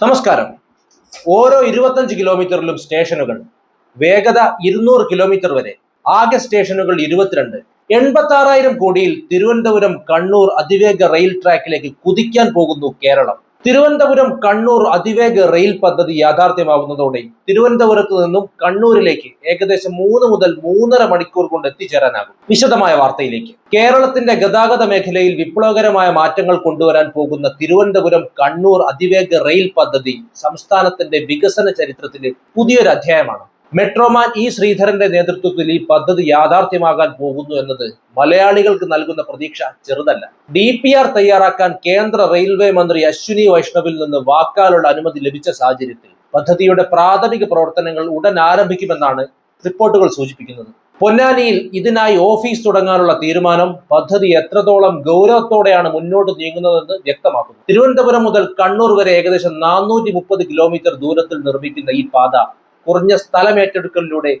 നമസ്കാരം. ഓരോ ഇരുപത്തഞ്ച് കിലോമീറ്ററിലും സ്റ്റേഷനുകൾ വേഗത ഇരുന്നൂറ് കിലോമീറ്റർ വരെ. ആകെ സ്റ്റേഷനുകൾ ഇരുപത്തിരണ്ട്. എൺപത്തി ആറായിരം കോടിയിൽ തിരുവനന്തപുരം കണ്ണൂർ അതിവേഗ റെയിൽ ട്രാക്കിലേക്ക് കുതിക്കാൻ പോകുന്നു കേരളം. തിരുവനന്തപുരം കണ്ണൂർ അതിവേഗ റെയിൽ പദ്ധതി യാഥാർത്ഥ്യമാകുന്നതോടെ തിരുവനന്തപുരത്ത് നിന്നും കണ്ണൂരിലേക്ക് ഏകദേശം മൂന്ന് മുതൽ മൂന്നര മണിക്കൂർ കൊണ്ട് എത്തിച്ചേരാനാകും. വിശദമായ വാർത്തയിലേക്ക്. കേരളത്തിന്റെ ഗതാഗത മേഖലയിൽ വിപ്ലവകരമായ മാറ്റങ്ങൾ കൊണ്ടുവരാൻ പോകുന്ന തിരുവനന്തപുരം കണ്ണൂർ അതിവേഗ റെയിൽ പദ്ധതി സംസ്ഥാനത്തിന്റെ വികസന ചരിത്രത്തിലെ പുതിയൊരു അധ്യായമാണ്. മെട്രോമാൻ ഇ ശ്രീധരന്റെ നേതൃത്വത്തിൽ ഈ പദ്ധതി യാഥാർത്ഥ്യമാകാൻ പോകുന്നു എന്നത് മലയാളികൾക്ക് നൽകുന്ന പ്രതീക്ഷ ചെറുതല്ല. ഡി പി ആർ തയ്യാറാക്കാൻ കേന്ദ്ര റെയിൽവേ മന്ത്രി അശ്വിനി വൈഷ്ണവിൽ നിന്ന് വാക്കാലുള്ള അനുമതി ലഭിച്ച സാഹചര്യത്തിൽ പദ്ധതിയുടെ പ്രാഥമിക പ്രവർത്തനങ്ങൾ ഉടൻ ആരംഭിക്കുമെന്നാണ് റിപ്പോർട്ടുകൾ സൂചിപ്പിക്കുന്നത്. പൊന്നാനിയിൽ ഇതിനായി ഓഫീസ് തുടങ്ങാനുള്ള തീരുമാനം പദ്ധതി എത്രത്തോളം ഗൗരവത്തോടെയാണ് മുന്നോട്ട് നീങ്ങുന്നതെന്ന് വ്യക്തമാക്കുന്നു. തിരുവനന്തപുരം മുതൽ കണ്ണൂർ വരെ ഏകദേശം നാനൂറ്റി കിലോമീറ്റർ ദൂരത്തിൽ നിർമ്മിക്കുന്ന ഈ പാത കുറഞ്ഞ സ്ഥലമേറ്റെടുക്കലിലൂടെ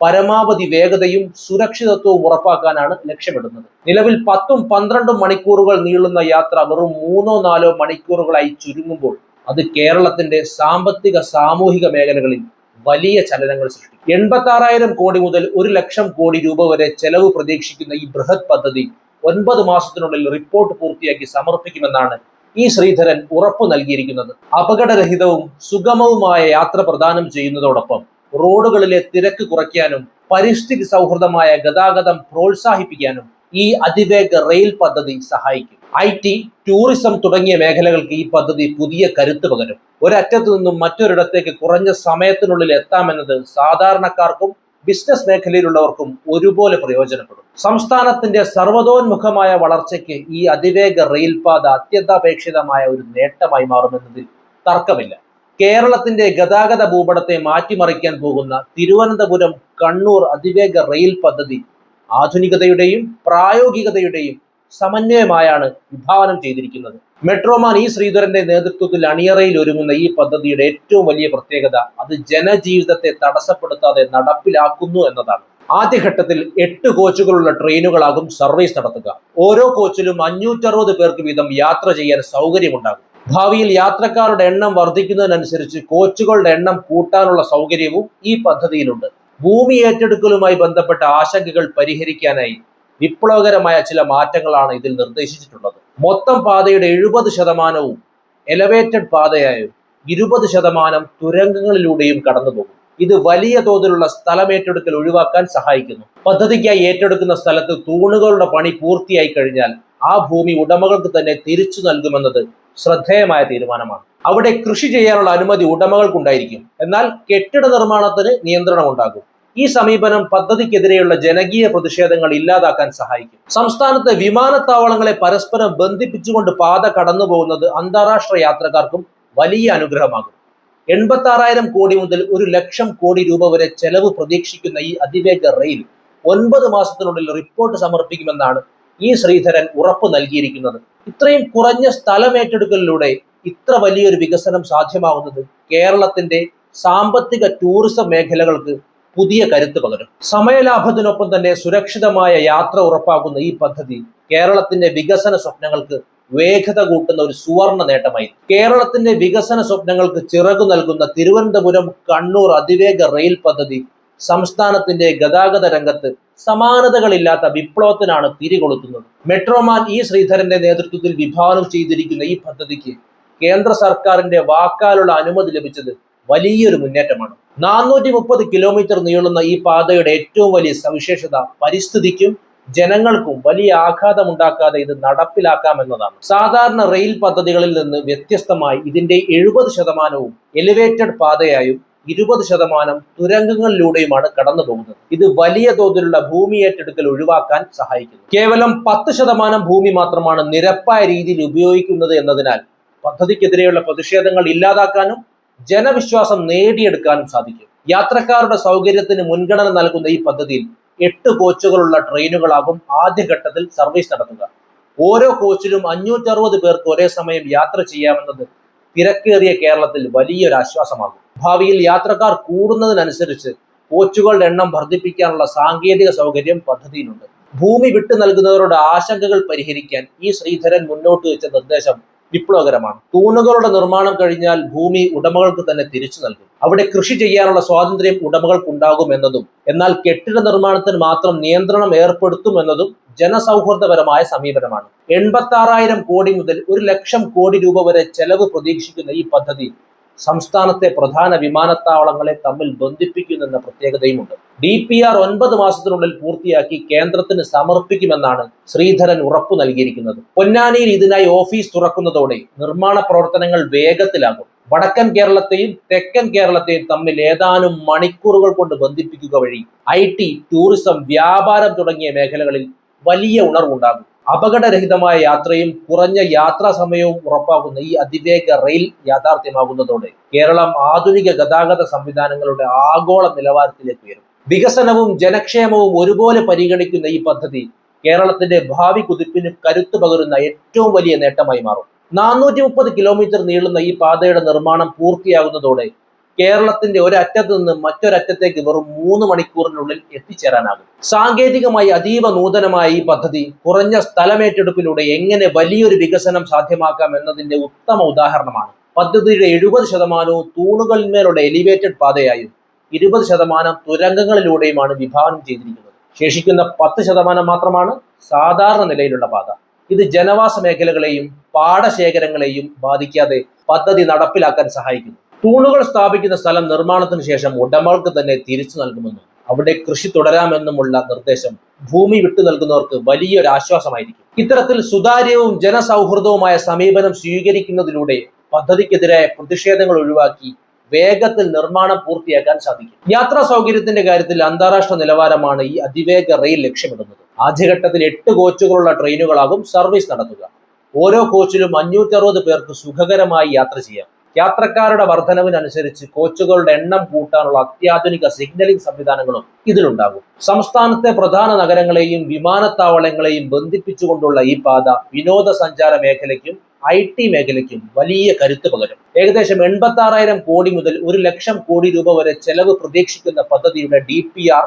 പരമാവധി വേഗതയും സുരക്ഷിതത്വവും ഉറപ്പാക്കാനാണ് ലക്ഷ്യമിടുന്നത്. നിലവിൽ പത്തും പന്ത്രണ്ടും മണിക്കൂറുകൾ നീളുന്ന യാത്ര വെറും മൂന്നോ നാലോ മണിക്കൂറുകളായി ചുരുങ്ങുമ്പോൾ അത് കേരളത്തിന്റെ സാമ്പത്തിക സാമൂഹിക മേഖലകളിൽ വലിയ ചലനങ്ങൾ സൃഷ്ടിക്കും. എൺപത്തി ആറായിരം കോടി മുതൽ ഒരു ലക്ഷം കോടി രൂപ വരെ ചെലവ് പ്രതീക്ഷിക്കുന്ന ഈ ബൃഹത് പദ്ധതി ഒൻപത് മാസത്തിനുള്ളിൽ റിപ്പോർട്ട് പൂർത്തിയാക്കി സമർപ്പിക്കുമെന്നാണ് ഈ ശ്രീധരൻ ഉറപ്പു നൽകിയിരിക്കുന്നത്. അപകടരഹിതവും സുഗമവുമായ യാത്ര പ്രദാനം ചെയ്യുന്നതോടൊപ്പം റോഡുകളിലെ തിരക്ക് കുറയ്ക്കാനും പരിസ്ഥിതി സൗഹൃദമായ ഗതാഗതം പ്രോത്സാഹിപ്പിക്കാനും ഈ അതിവേഗ റെയിൽ പദ്ധതി സഹായിക്കും. ഐ ടി ടൂറിസം തുടങ്ങിയ മേഖലകൾക്ക് ഈ പദ്ധതി പുതിയ കരുത്ത് പകരും. ഒരറ്റത്തു നിന്നും മറ്റൊരിടത്തേക്ക് കുറഞ്ഞ സമയത്തിനുള്ളിൽ എത്താമെന്നത് സാധാരണക്കാർക്കും ബിസിനസ് മേഖലയിലുള്ളവർക്കും ഒരുപോലെ പ്രയോജനപ്പെടും. സംസ്ഥാനത്തിന്റെ സർവതോന്മുഖമായ വളർച്ചയ്ക്ക് ഈ അതിവേഗ റെയിൽപാത അത്യന്താപേക്ഷിതമായ ഒരു നേട്ടമായി മാറുമെന്നതിൽ തർക്കമില്ല. കേരളത്തിന്റെ ഗതാഗത ഭൂപടത്തെ മാറ്റിമറിക്കാൻ പോകുന്ന തിരുവനന്തപുരം കണ്ണൂർ അതിവേഗ റെയിൽ പദ്ധതി ആധുനികതയുടെയും പ്രായോഗികതയുടെയും സമന്വയമായാണ് വിഭാവനം ചെയ്തിരിക്കുന്നത്. മെട്രോമാൻ ഇ ശ്രീധരന്റെ നേതൃത്വത്തിൽ അണിയറയിൽ ഒരുങ്ങുന്ന ഈ പദ്ധതിയുടെ ഏറ്റവും വലിയ പ്രത്യേകത അത് ജനജീവിതത്തെ തടസ്സപ്പെടുത്താതെ നടപ്പിലാക്കുന്നു എന്നതാണ്. ആദ്യഘട്ടത്തിൽ എട്ട് കോച്ചുകളുള്ള ട്രെയിനുകളാകും സർവീസ് നടത്തുക. ഓരോ കോച്ചിലും അഞ്ഞൂറ്ററുപത് പേർക്ക് വീതം യാത്ര ചെയ്യാൻ സൗകര്യമുണ്ടാകും. ഭാവിയിൽ യാത്രക്കാരുടെ എണ്ണം വർദ്ധിക്കുന്നതിനനുസരിച്ച് കോച്ചുകളുടെ എണ്ണം കൂട്ടാനുള്ള സൗകര്യവും ഈ പദ്ധതിയിലുണ്ട്. ഭൂമി ഏറ്റെടുക്കലുമായി ബന്ധപ്പെട്ട ആശങ്കകൾ പരിഹരിക്കാനായി വിപ്ലവകരമായ ചില മാറ്റങ്ങളാണ് ഇതിൽ നിർദ്ദേശിച്ചിട്ടുള്ളത്. മൊത്തം പാതയുടെ എഴുപത് ശതമാനവും എലവേറ്റഡ് പാതയായും ഇരുപത് ശതമാനം തുരങ്കങ്ങളിലൂടെയും കടന്നുപോകും. ഇത് വലിയ തോതിലുള്ള സ്ഥലമേറ്റെടുക്കൽ ഒഴിവാക്കാൻ സഹായിക്കുന്നു. പദ്ധതിക്കായി ഏറ്റെടുക്കുന്ന സ്ഥലത്ത് തൂണുകളുടെ പണി പൂർത്തിയായി കഴിഞ്ഞാൽ ആ ഭൂമി ഉടമകൾക്ക് തന്നെ തിരിച്ചു നൽകുമെന്നത് ശ്രദ്ധേയമായ തീരുമാനമാണ്. അവിടെ കൃഷി ചെയ്യാനുള്ള അനുമതി ഉടമകൾക്കുണ്ടായിരിക്കും. എന്നാൽ കെട്ടിട നിർമ്മാണത്തിന് നിയന്ത്രണം ഉണ്ടാകും ഈ സമീപനം പദ്ധതിക്കെതിരെയുള്ള ജനകീയ പ്രതിഷേധങ്ങൾ ഇല്ലാതാക്കാൻ സഹായിക്കും. സംസ്ഥാനത്തെ വിമാനത്താവളങ്ങളെ പരസ്പരം ബന്ധിപ്പിച്ചുകൊണ്ട് പാത കടന്നു പോകുന്നത് അന്താരാഷ്ട്ര യാത്രക്കാർക്കും വലിയ അനുഗ്രഹമാകും. എൺപത്തി ആറായിരം കോടി മുതൽ ഒരു ലക്ഷം കോടി രൂപ വരെ ചെലവ് പ്രതീക്ഷിക്കുന്ന ഈ അതിവേഗ റെയിൽ ഒൻപത് മാസത്തിനുള്ളിൽ റിപ്പോർട്ട് സമർപ്പിക്കുമെന്നാണ് ഈ ശ്രീധരൻ ഉറപ്പ് നൽകിയിരിക്കുന്നത്. ഇത്രയും കുറഞ്ഞ സ്ഥലമേറ്റെടുക്കലിലൂടെ ഇത്ര വലിയൊരു വികസനം സാധ്യമാകുന്നത് കേരളത്തിന്റെ സാമ്പത്തിക ടൂറിസം മേഖലകൾക്ക് പുതിയ കരുത്ത് പകരും. സമയലാഭത്തിനൊപ്പം തന്നെ സുരക്ഷിതമായ യാത്ര ഉറപ്പാക്കുന്ന ഈ പദ്ധതി കേരളത്തിന്റെ വികസന സ്വപ്നങ്ങൾക്ക് വേഗത കൂട്ടുന്ന ഒരു സുവർണ നേട്ടമായി. കേരളത്തിന്റെ വികസന സ്വപ്നങ്ങൾക്ക് ചിറകു നൽകുന്ന തിരുവനന്തപുരം കണ്ണൂർ അതിവേഗ റെയിൽ പദ്ധതി സംസ്ഥാനത്തിന്റെ ഗതാഗത രംഗത്ത് സമാനതകളില്ലാത്ത വിപ്ലവത്തിനാണ് തിരികൊളുത്തുന്നത്. മെട്രോമാൻ ഇ ശ്രീധരന്റെ നേതൃത്വത്തിൽ വിഭാവനം ചെയ്തിരിക്കുന്ന ഈ പദ്ധതിക്ക് കേന്ദ്ര സർക്കാരിന്റെ വാക്കാലുള്ള അനുമതി ലഭിച്ചത് വലിയൊരു മുന്നേറ്റമാണ്. നാനൂറ്റി മുപ്പത് കിലോമീറ്റർ നീളുന്ന ഈ പാതയുടെ ഏറ്റവും വലിയ സവിശേഷത പരിസ്ഥിതിക്കും ജനങ്ങൾക്കും വലിയ ആഘാതം ഉണ്ടാക്കാതെ ഇത് നടപ്പിലാക്കാമെന്നതാണ് സാധാരണ റെയിൽ പദ്ധതികളിൽ നിന്ന് വ്യത്യസ്തമായി ഇതിന്റെ എഴുപത് ശതമാനവും എലിവേറ്റഡ് പാതയായും ഇരുപത് ശതമാനം തുരങ്കങ്ങളിലൂടെയുമാണ് കടന്നു പോകുന്നത് ഇത് വലിയ തോതിലുള്ള ഭൂമി ഏറ്റെടുക്കൽ ഒഴിവാക്കാൻ സഹായിക്കുന്നു. കേവലം പത്ത് ശതമാനം ഭൂമി മാത്രമാണ് നിരപ്പായ രീതിയിൽ ഉപയോഗിക്കുന്നത് എന്നതിനാൽ പദ്ധതിക്കെതിരെയുള്ള പ്രതിഷേധങ്ങൾ ഇല്ലാതാക്കാനും ജനവിശ്വാസം നേടിയെടുക്കാനും സാധിക്കും. യാത്രക്കാരുടെ സൗകര്യത്തിന് മുൻഗണന നൽകുന്ന ഈ പദ്ധതിയിൽ എട്ട് കോച്ചുകളുള്ള ട്രെയിനുകളാകും ആദ്യഘട്ടത്തിൽ സർവീസ് നടത്തുക. ഓരോ കോച്ചിലും അഞ്ഞൂറ്ററുപത് പേർക്ക് ഒരേ സമയം യാത്ര ചെയ്യാമെന്നത് തിരക്കേറിയ കേരളത്തിൽ വലിയൊരു ആശ്വാസമാകും ഭാവിയിൽ യാത്രക്കാർ കൂടുന്നതിനനുസരിച്ച് കോച്ചുകളുടെ എണ്ണം വർദ്ധിപ്പിക്കാനുള്ള സാങ്കേതിക സൗകര്യം പദ്ധതിയിലുണ്ട്. ഭൂമി വിട്ടു നൽകുന്നവരുടെ ആശങ്കകൾ പരിഹരിക്കാൻ ഈ ശ്രീധരൻ മുന്നോട്ട് വെച്ച നിർദ്ദേശം വിപ്ലവകരമാണ്. തൂണുകളുടെ നിർമ്മാണം കഴിഞ്ഞാൽ ഭൂമി ഉടമകൾക്ക് തന്നെ തിരിച്ചു നൽകും. അവിടെ കൃഷി ചെയ്യാനുള്ള സ്വാതന്ത്ര്യം ഉടമകൾക്ക് ഉണ്ടാകും എന്നതും എന്നാൽ കെട്ടിട നിർമ്മാണത്തിന് മാത്രം നിയന്ത്രണം ഏർപ്പെടുത്തും എന്നതും ജനസൗഹൃദപരമായ സമീപനമാണ്. എൺപത്തി കോടി മുതൽ ഒരു ലക്ഷം കോടി രൂപ വരെ ചെലവ് പ്രതീക്ഷിക്കുന്ന ഈ പദ്ധതി സംസ്ഥാനത്തെ പ്രധാന വിമാനത്താവളങ്ങളെ തമ്മിൽ ബന്ധിപ്പിക്കുന്നെന്ന പ്രത്യേകതയുമുണ്ട്. ഡി പി ആർ ഒൻപത് മാസത്തിനുള്ളിൽ പൂർത്തിയാക്കി കേന്ദ്രത്തിന് സമർപ്പിക്കുമെന്നാണ് ശ്രീധരൻ ഉറപ്പു നൽകിയിരിക്കുന്നത്. പൊന്നാനിയിൽ ഇതിനായി ഓഫീസ് തുറക്കുന്നതോടെ നിർമ്മാണ പ്രവർത്തനങ്ങൾ വേഗത്തിലാകും. വടക്കൻ കേരളത്തെയും തെക്കൻ കേരളത്തെയും തമ്മിൽ ഏതാനും മണിക്കൂറുകൾ കൊണ്ട് ബന്ധിപ്പിക്കുക വഴി ഐ ടി ടൂറിസം വ്യാപാരം തുടങ്ങിയ മേഖലകളിൽ വലിയ ഉണർവുണ്ടാകും. അപകടരഹിതമായ യാത്രയും കുറഞ്ഞ യാത്രാ സമയവും ഉറപ്പാക്കുന്ന ഈ അതിവേഗ റെയിൽ യാഥാർത്ഥ്യമാകുന്നതോടെ കേരളം ആധുനിക ഗതാഗത സംവിധാനങ്ങളുടെ ആഗോള നിലവാരത്തിലേക്ക് ഉയരും. വികസനവും ജനക്ഷേമവും ഒരുപോലെ പരിഗണിക്കുന്ന ഈ പദ്ധതി കേരളത്തിന്റെ ഭാവി കുതിപ്പിന് കരുത്തു പകരുന്ന ഏറ്റവും വലിയ നേട്ടമായി മാറും. നാനൂറ്റി മുപ്പത് കിലോമീറ്റർ നീളുന്ന ഈ പാതയുടെ നിർമ്മാണം പൂർത്തിയാകുന്നതോടെ കേരളത്തിന്റെ ഒരറ്റത്ത് നിന്ന് മറ്റൊരറ്റത്തേക്ക് വെറും മൂന്ന് മണിക്കൂറിനുള്ളിൽ എത്തിച്ചേരാനാകും. സാങ്കേതികമായി അതീവ നൂതനമായ ഈ പദ്ധതി കുറഞ്ഞ സ്ഥലമേറ്റെടുപ്പിലൂടെ എങ്ങനെ വലിയൊരു വികസനം സാധ്യമാക്കാം എന്നതിന്റെ ഉത്തമ ഉദാഹരണമാണ്. പദ്ധതിയുടെ എഴുപത് ശതമാനവും തൂണുകളിന്മേലുള്ള എലിവേറ്റഡ് പാതയായും ഇരുപത് ശതമാനം തുരങ്കങ്ങളിലൂടെയുമാണ് വിഭാവനം ചെയ്തിരിക്കുന്നത്. ശേഷിക്കുന്ന പത്ത് ശതമാനം മാത്രമാണ് സാധാരണ നിലയിലുള്ള പാത. ഇത് ജനവാസ മേഖലകളെയും പാടശേഖരങ്ങളെയും ബാധിക്കാതെ പദ്ധതി നടപ്പിലാക്കാൻ സഹായിക്കുന്നു. തൂണുകൾ സ്ഥാപിക്കുന്ന സ്ഥലം നിർമ്മാണത്തിന് ശേഷം ഉടമകൾക്ക് തന്നെ തിരിച്ചു നൽകുമെന്നും അവിടെ കൃഷി തുടരാമെന്നുമുള്ള നിർദ്ദേശം ഭൂമി വിട്ടു നൽകുന്നവർക്ക് വലിയൊരു ആശ്വാസമായിരിക്കും. ഇത്തരത്തിൽ സുതാര്യവും ജനസൗഹൃദവുമായ സമീപനം സ്വീകരിക്കുന്നതിലൂടെ പദ്ധതിക്കെതിരായ പ്രതിഷേധങ്ങൾ ഒഴിവാക്കി വേഗത്തിൽ നിർമ്മാണം പൂർത്തിയാക്കാൻ സാധിക്കും. യാത്രാ സൗകര്യത്തിന്റെ കാര്യത്തിൽ അന്താരാഷ്ട്ര നിലവാരമാണ് ഈ അതിവേഗ റെയിൽ ലക്ഷ്യമിടുന്നത്. ആദ്യഘട്ടത്തിൽ എട്ട് കോച്ചുകളുള്ള ട്രെയിനുകളാകും സർവീസ് നടത്തുക. ഓരോ കോച്ചിലും അഞ്ഞൂറ്ററുപത് പേർക്ക് സുഖകരമായി യാത്ര ചെയ്യാം. യാത്രക്കാരുടെ വർധനവിനനുസരിച്ച് കോച്ചുകളുടെ എണ്ണം കൂട്ടാനുള്ള അത്യാധുനിക സിഗ്നലിംഗ് സംവിധാനങ്ങളും ഇതിലുണ്ടാകും. സംസ്ഥാനത്തെ പ്രധാന നഗരങ്ങളെയും വിമാനത്താവളങ്ങളെയും ബന്ധിപ്പിച്ചുകൊണ്ടുള്ള ഈ പാത വിനോദസഞ്ചാര മേഖലയ്ക്കും ഐ ടി മേഖലയ്ക്കും വലിയ കരുത്ത് പകരും. ഏകദേശം എൺപത്തി ആറായിരം കോടി മുതൽ ഒരു ലക്ഷം കോടി രൂപ വരെ ചെലവ് പ്രതീക്ഷിക്കുന്ന പദ്ധതിയുടെ ഡി പി ആർ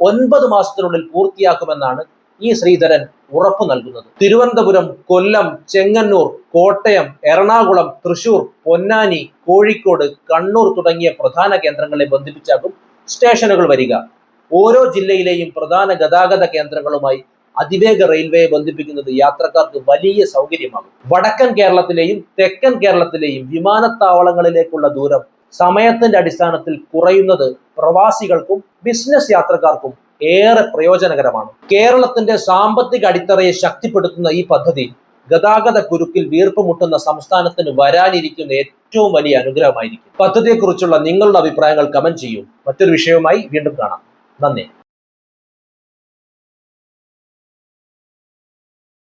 ഒൻപത് മാസത്തിനുള്ളിൽ പൂർത്തിയാക്കുമെന്നാണ് ഈ ശ്രീധരൻ ഉറപ്പു നൽകുന്നത്. തിരുവനന്തപുരം കൊല്ലം ചെങ്ങന്നൂർ കോട്ടയം എറണാകുളം തൃശൂർ പൊന്നാനി കോഴിക്കോട് കണ്ണൂർ തുടങ്ങിയ പ്രധാന കേന്ദ്രങ്ങളെ ബന്ധിപ്പിച്ചാകും സ്റ്റേഷനുകൾ വരിക. ഓരോ ജില്ലയിലെയും പ്രധാന ഗതാഗത കേന്ദ്രങ്ങളുമായി അതിവേഗ റെയിൽവേയെ ബന്ധിപ്പിക്കുന്നത് യാത്രക്കാർക്ക് വലിയ സൗകര്യമാകും. വടക്കൻ കേരളത്തിലെയും തെക്കൻ കേരളത്തിലെയും വിമാനത്താവളങ്ങളിലേക്കുള്ള ദൂരം സമയത്തിന്റെ അടിസ്ഥാനത്തിൽ കുറയുന്നത് പ്രവാസികൾക്കും ബിസിനസ് യാത്രക്കാർക്കും ഏറെ പ്രയോജനകരമാണ്. കേരളത്തിന്റെ സാമ്പത്തിക അടിത്തറയെ ശക്തിപ്പെടുത്തുന്ന ഈ പദ്ധതി ഗതാഗത കുരുക്കിൽ വീർപ്പുമുട്ടുന്ന സംസ്ഥാനത്തിന് വരാനിരിക്കുന്ന ഏറ്റവും വലിയ അനുഗ്രഹമായിരിക്കും. പദ്ധതിയെക്കുറിച്ചുള്ള നിങ്ങളുടെ അഭിപ്രായങ്ങൾ കമന്റ് ചെയ്യൂ. മറ്റൊരു വിഷയവുമായി വീണ്ടും കാണാം. നന്ദി.